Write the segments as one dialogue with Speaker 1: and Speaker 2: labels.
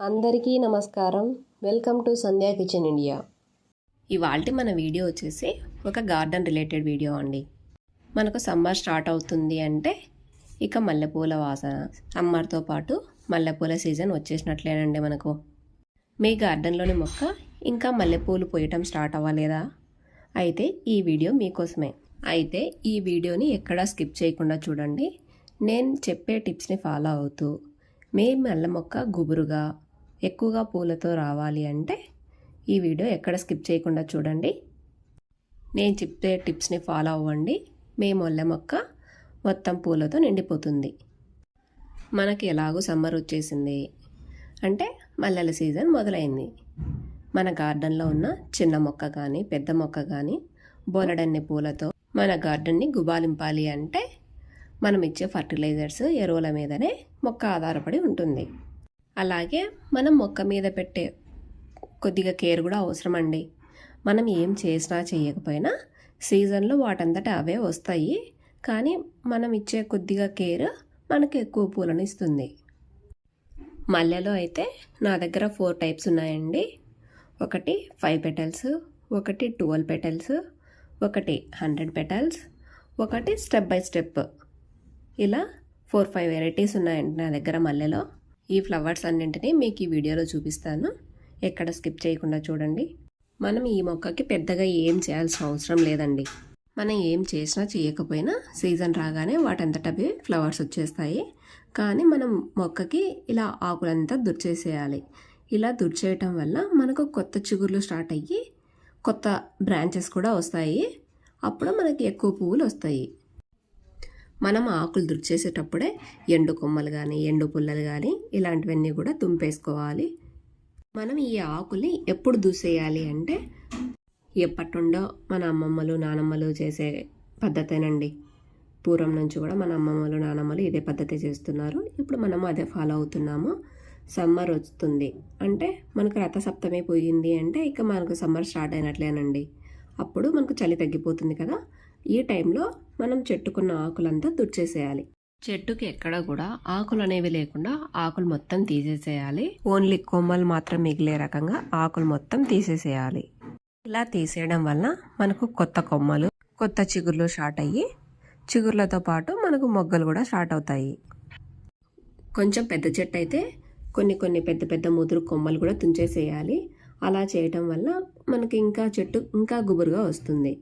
Speaker 1: అందరికీ నమస్కారం. Welcome to Sandhya kitchen India. ఇవాళ మన వీడియో వచ్చేసి ఒక గార్డెన్ రిలేటెడ్ వీడియో అండి. మనకు సమ్మర్ స్టార్ట్ అవుతుంది అంటే ఇక మల్లెపూల వాసన సమ్మర్తో పాటు మల్లెపూల సీజన్ వచ్చేసినట్లేనండి మనకు. మీ గార్డెన్లోని మొక్క ఇంకా మల్లెపూలు పోయటం స్టార్ట్ అవ్వలేదా? అయితే ఈ వీడియో మీకోసమే. అయితే ఈ వీడియోని ఎక్కడా స్కిప్ చేయకుండా చూడండి. నేను చెప్పే టిప్స్ని ఫాలో అవుతూ మీ మల్లె మొక్క గుబురుగా ఎక్కువగా పూలతో రావాలి అంటే ఈ వీడియో ఎక్కడ స్కిప్ చేయకుండా చూడండి. నేను చెప్పే టిప్స్ని ఫాలో అవ్వండి. మీ మొల్ల మొక్క మొత్తం పూలతో నిండిపోతుంది. మనకి ఎలాగో సమ్మర్ వచ్చేసింది. అంటే మల్లెల సీజన్ మొదలైంది. మన గార్డెన్లో ఉన్న చిన్న మొక్క కానీ పెద్ద మొక్క కానీ బోలెడన్ని పూలతో మన గార్డెన్ని గుబాలింపాలి అంటే మనం ఇచ్చే ఫర్టిలైజర్స్ ఎరువుల మీదనే మొక్క ఆధారపడి ఉంటుంది. అలాగే మనం మొక్క మీద పెట్టే కొద్దిగా కేర్ కూడా అవసరం అండి మనం ఏం చేసినా చేయకపోయినా సీజన్లో వాటంతట అవే వస్తాయి. కానీ మనం ఇచ్చే కొద్దిగా కేర్ మనకు ఎక్కువ పూలను ఇస్తుంది. మల్లెలో అయితే నా దగ్గర ఫోర్ టైప్స్ ఉన్నాయండి. ఒకటి ఫైవ్ పెటల్స్ ఒకటి ట్వెల్వ్ పెటల్స్ ఒకటి హండ్రెడ్ పెటల్స్ ఒకటి స్టెప్ బై స్టెప్. ఇలా ఫోర్ ఫైవ్ వెరైటీస్ ఉన్నాయండి నా దగ్గర మల్లెలో. ఈ ఫ్లవర్స్ అన్నింటినీ మీకు ఈ వీడియోలో చూపిస్తాను. ఎక్కడ స్కిప్ చేయకుండా చూడండి. మనం ఈ మొక్కకి పెద్దగా ఏం చేయాల్సిన అవసరం లేదండి. మనం ఏం చేసినా చేయకపోయినా సీజన్ రాగానే వాటంతట అవి ఫ్లవర్స్ వచ్చేస్తాయి. కానీ మనం మొక్కకి ఇలా ఆకులంతా దుర్చేసేయాలి. ఇలా దుర్చేయటం వల్ల మనకు కొత్త చిగుర్లు స్టార్ట్ అయ్యి కొత్త బ్రాంచెస్ కూడా వస్తాయి. అప్పుడు మనకి ఎక్కువ పువ్వులు వస్తాయి. మనం ఆకులు దుర్చేసేటప్పుడే ఎండు కొమ్మలు కానీ ఎండు పుల్లలు కానీ ఇలాంటివన్నీ కూడా తుంపేసుకోవాలి మనం ఈ ఆకుల్ని ఎప్పుడు దూసేయాలి అంటే ఎప్పటిండో మన అమ్మమ్మలు నానమ్మలు చేసే పద్ధతేనండి. పూర్వం నుంచి కూడా మన అమ్మమ్మలు నానమ్మలు ఇదే పద్ధతి చేస్తున్నారు. ఇప్పుడు మనం అదే ఫాలో అవుతున్నాము. సమ్మర్ వస్తుంది. అంటే మనకు రథసప్తమి పోయింది అంటే ఇక మనకు సమ్మర్ స్టార్ట్ అయినట్లేనండి. అప్పుడు మనకు చలి తగ్గిపోతుంది కదా. ఈ టైంలో మనం చెట్టుకున్న ఆకులంతా తుడిచేసేయాలి. చెట్టుకి ఎక్కడ కూడా ఆకులు అనేవి లేకుండా ఆకులు మొత్తం తీసేసేయాలి. ఓన్లీ కొమ్మలు మాత్రం మిగిలే రకంగా ఆకులు మొత్తం తీసేసేయాలి. ఇలా తీసేయడం వల్ల మనకు కొత్త కొమ్మలు కొత్త చిగుర్లు స్టార్ట్ అయ్యి చిగుర్లతో పాటు మనకు మొగ్గలు కూడా స్టార్ట్ అవుతాయి. కొంచెం పెద్ద చెట్టు అయితే కొన్ని కొన్ని పెద్ద పెద్ద ముదురు కొమ్మలు కూడా తుంచేసేయాలి. అలా చేయటం వల్ల మనకి ఇంకా చెట్టు ఇంకా గుబురుగా వస్తుంది.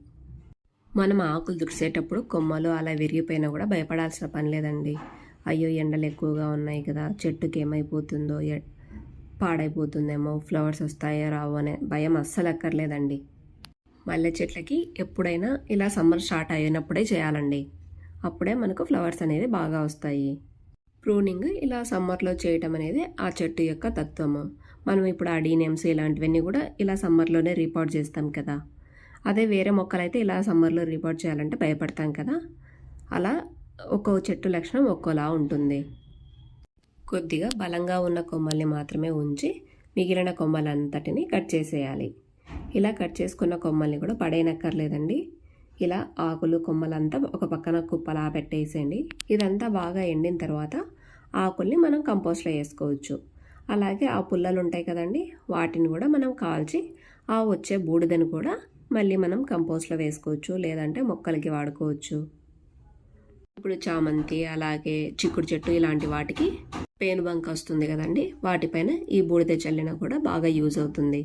Speaker 1: మనం ఆకులు దుడిసేటప్పుడు కొమ్మలు అలా విరిగిపోయినా కూడా భయపడాల్సిన పని లేదండి. అయ్యో ఎండలు ఎక్కువగా ఉన్నాయి కదా చెట్టుకి ఏమైపోతుందో పాడైపోతుందేమో ఫ్లవర్స్ వస్తాయో రావో అనే భయం అస్సలు అక్కర్లేదండి. మల్లె చెట్లకి ఎప్పుడైనా ఇలా సమ్మర్ స్టార్ట్ అయినప్పుడే చేయాలండి. అప్పుడే మనకు ఫ్లవర్స్ అనేది బాగా వస్తాయి. ప్రూనింగ్ ఇలా సమ్మర్లో చేయటం అనేది ఆ చెట్టు యొక్క తత్వము. మనం ఇప్పుడు అడీనియమ్స్ ఇలాంటివన్నీ కూడా ఇలా సమ్మర్లోనే రిపోర్ట్ చేస్తాం కదా. అదే వేరే మొక్కలైతే ఇలా సమ్మర్లో రిపోర్ట్ చేయాలంటే భయపడతాం కదా. అలా ఒక్కో చెట్టు లక్షణం ఒక్కోలా ఉంటుంది. కొద్దిగా బలంగా ఉన్న కొమ్మల్ని మాత్రమే ఉంచి మిగిలిన కొమ్మలంతటిని కట్ చేసేయాలి. ఇలా కట్ చేసుకున్న కొమ్మల్ని కూడా పడేయనక్కర్లేదండి. ఇలా ఆకులు కొమ్మలంతా ఒక పక్కన కుప్పలా పెట్టేసేయండి. ఇదంతా బాగా ఎండిన తర్వాత ఆకుల్ని మనం కంపోస్ట్లో వేసుకోవచ్చు. అలాగే ఆ పుల్లలు ఉంటాయి కదండి వాటిని కూడా మనం కాల్చి ఆ వచ్చే బూడిదని కూడా మళ్ళీ మనం కంపోస్ట్లో వేసుకోవచ్చు లేదంటే మొక్కలకి వాడుకోవచ్చు. ఇప్పుడు చామంతి అలాగే చిక్కుడు చెట్టు ఇలాంటి వాటికి పేనుబంక వస్తుంది కదండి వాటిపైన ఈ బూడిద చల్లిన కూడా బాగా యూజ్ అవుతుంది.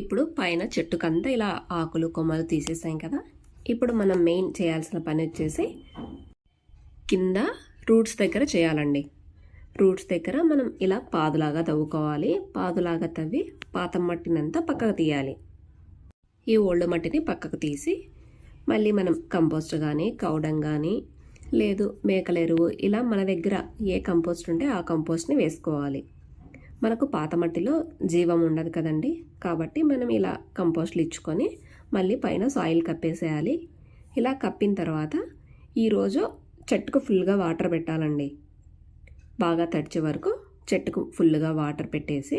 Speaker 1: ఇప్పుడు పైన చెట్టుకంతా ఇలా ఆకులు కొమ్మలు తీసేసాం కదా ఇప్పుడు మనం మెయిన్ చేయాల్సిన పని వచ్చేసి కింద రూట్స్ దగ్గర చేయాలండి. రూట్స్ దగ్గర మనం ఇలా పాదులాగా తవ్వుకోవాలి పాదులాగా తవ్వి పాత మట్టినంతా పక్కకు తీయాలి. ఈ ఓల్డ్ మట్టిని పక్కకు తీసి మళ్ళీ మనం కంపోస్ట్ కానీ కౌడం కానీ లేదు మేకల ఎరువు ఇలా మన దగ్గర ఏ కంపోస్ట్ ఉంటే ఆ కంపోస్ట్ని వేసుకోవాలి. మనకు పాత మట్టిలో జీవం ఉండదు కదండి. కాబట్టి మనం ఇలా కంపోస్ట్లు ఇచ్చుకొని మళ్ళీ పైన సాయిల్ కప్పేసేయాలి. ఇలా కప్పిన తర్వాత ఈరోజు చెట్టుకు ఫుల్గా వాటర్ పెట్టాలండి. బాగా తడిచే వరకు చెట్టుకు ఫుల్గా వాటర్ పెట్టేసి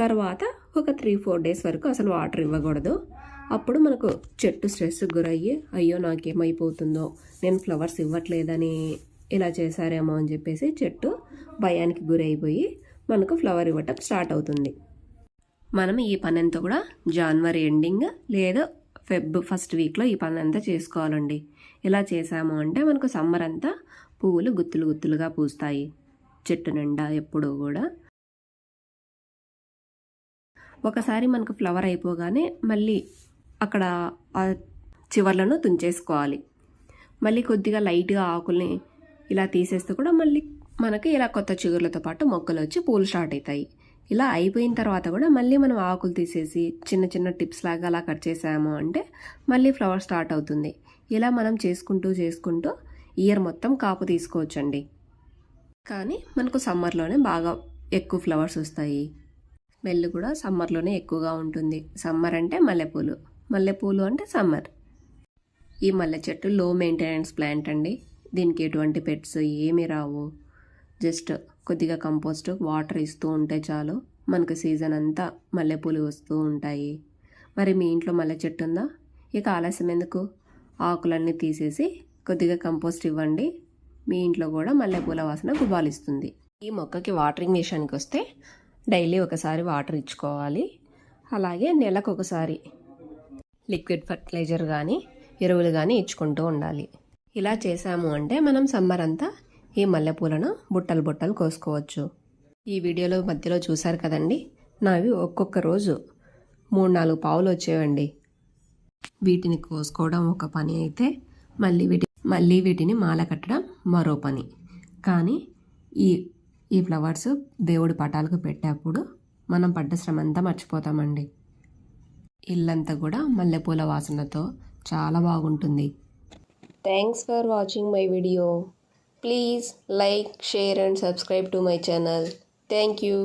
Speaker 1: తర్వాత ఒక త్రీ ఫోర్ డేస్ వరకు అసలు వాటర్ ఇవ్వకూడదు. అప్పుడు మనకు చెట్టు స్ట్రెస్ గురయ్యి అయ్యో నాకేమైపోతుందో నేను ఫ్లవర్స్ ఇవ్వట్లేదని ఇలా చేశారేమో అని చెప్పేసి చెట్టు భయానికి గురైపోయి మనకు ఫ్లవర్ ఇవ్వటం స్టార్ట్ అవుతుంది. మనం ఈ పని అంతా కూడా జనవరి ఎండింగ్ లేదా ఫెబ్ ఫస్ట్ వీక్లో ఈ పని అంతా చేసుకోవాలండి. ఇలా చేసాము అంటే మనకు సమ్మర్ అంతా పువ్వులు గుత్తులు గుత్తులుగా పూస్తాయి. చెట్టు నిండా ఎప్పుడూ కూడా. ఒకసారి మనకు ఫ్లవర్ అయిపోగానే మళ్ళీ అక్కడ ఆ చివర్లను తుంచేసుకోవాలి. మళ్ళీ కొద్దిగా లైట్గా ఆకుల్ని ఇలా తీసేస్తే కూడా మళ్ళీ మనకి ఇలా కొత్త చిగుర్లతో పాటు మొక్కలు వచ్చి పూలు స్టార్ట్ అవుతాయి ఇలా అయిపోయిన తర్వాత కూడా మళ్ళీ మనం ఆకులు తీసేసి చిన్న చిన్న టిప్స్ లాగా అలా కట్ చేసాము అంటే మళ్ళీ ఫ్లవర్ స్టార్ట్ అవుతుంది. ఇలా మనం చేసుకుంటూ చేసుకుంటూ ఇయర్ మొత్తం కాపు తీసుకోవచ్చండి. కానీ మనకు సమ్మర్లోనే బాగా ఎక్కువ ఫ్లవర్స్ వస్తాయి. స్మెల్ కూడా సమ్మర్లోనే ఎక్కువగా ఉంటుంది. సమ్మర్ అంటే మల్లెపూలు. మల్లెపూలు అంటే సమ్మర్. ఈ మల్లె చెట్టు లో మెయింటెనెన్స్ ప్లాంట్ అండి. దీనికి ఎటువంటి పెట్స్ ఏమీ రావు. జస్ట్ కొద్దిగా కంపోస్ట్ వాటర్ ఇస్తూ ఉంటే చాలు. మనకు సీజన్ అంతా మల్లెపూలు వస్తూ ఉంటాయి. మరి మీ ఇంట్లో మల్లె చెట్టు ఉందా? ఇక ఆలస్యం ఎందుకు? ఆకులన్నీ తీసేసి కొద్దిగా కంపోస్ట్ ఇవ్వండి. మీ ఇంట్లో కూడా మల్లెపూల వాసన గుబాలిస్తుంది. ఈ మొక్కకి వాటరింగ్ విషయానికి వస్తే డైలీ ఒకసారి వాటర్ ఇచ్చుకోవాలి. అలాగే నెలకు ఒకసారి లిక్విడ్ ఫర్టిలైజర్ కానీ ఎరువులు కానీ ఇచ్చుకుంటూ ఉండాలి. ఇలా చేసాము అంటే మనం సమ్మర్ అంతా ఈ మల్లెపూలను బుట్టలు బుట్టలు కోసుకోవచ్చు. ఈ వీడియోలో మధ్యలో చూశారు కదండి? నావి ఒక్కొక్క రోజు మూడు నాలుగు పావులు వచ్చేవండి. వీటిని కోసుకోవడం ఒక పని అయితే మళ్ళీ వీటి మళ్ళీ వీటిని మాల కట్టడం మరో పని. కానీ ఈ ఈ ఫ్లవర్స్ దేవుడి పటాలకు పెట్టేప్పుడు మనం పడ్డ శ్రమ అంతా మర్చిపోతామండి. ఇల్లంతా కూడా మల్లెపూల వాసనతో చాలా బాగుంటుంది. Thanks for watching my video please like share and subscribe to my channel thank you